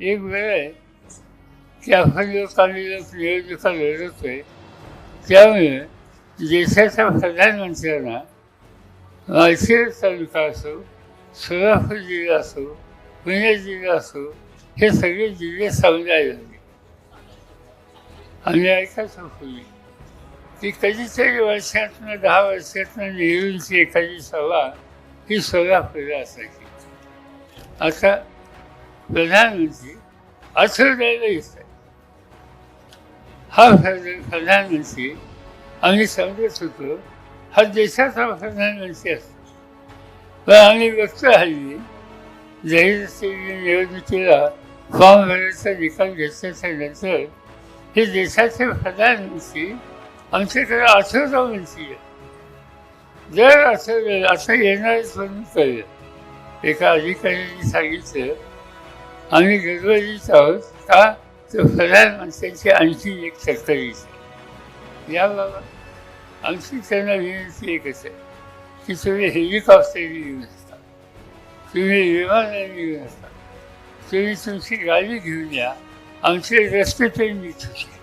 एक वेळ आहे की आपण जो काही निवडणुका आहे त्यामुळे देशाच्या प्रधानमंत्र्यांना माळशिरस तालुका असो सोलापूर जिल्हा असो पुणे जिल्हा असो हे सगळे जिल्हे समजायला लागले आम्ही ऐकत पूर्वी की कधीतरी वर्षातनं दहा वर्षातनं नेहरूंची एखादी सभा ही सोलापूरला असायची. आता प्रधानमंत्री आठवड्याला येत हा प्रध- प्रधानमंत्री आम्ही समजत होतो हा देशाचा प्रधानमंत्री असतो. पण आम्ही व्यक्त हल्ली जाहीर निवडणुकीला फॉर्म भरायचा निकाल घेतल्याच्या नंतर हे देशाचे प्रधानमंत्री आमच्याकडे आठवडा मंत्री आहे दर आठवड्याला असं येणारच म्हणून कळलं. एका अधिकाऱ्यांनी सांगितलं आम्ही गडबडीत आहोत का तर प्रधानमंत्र्यांची आणखी एक चक्कर आहे या बाबा आमची त्यांना विनंती एकच आहे की तुम्ही हेलिकॉप्टरने येऊ नसता तुम्ही विमानाने येऊ नसता तुम्ही तुमची गाडी घेऊन या. आमचे रस्ते तरी नीट होते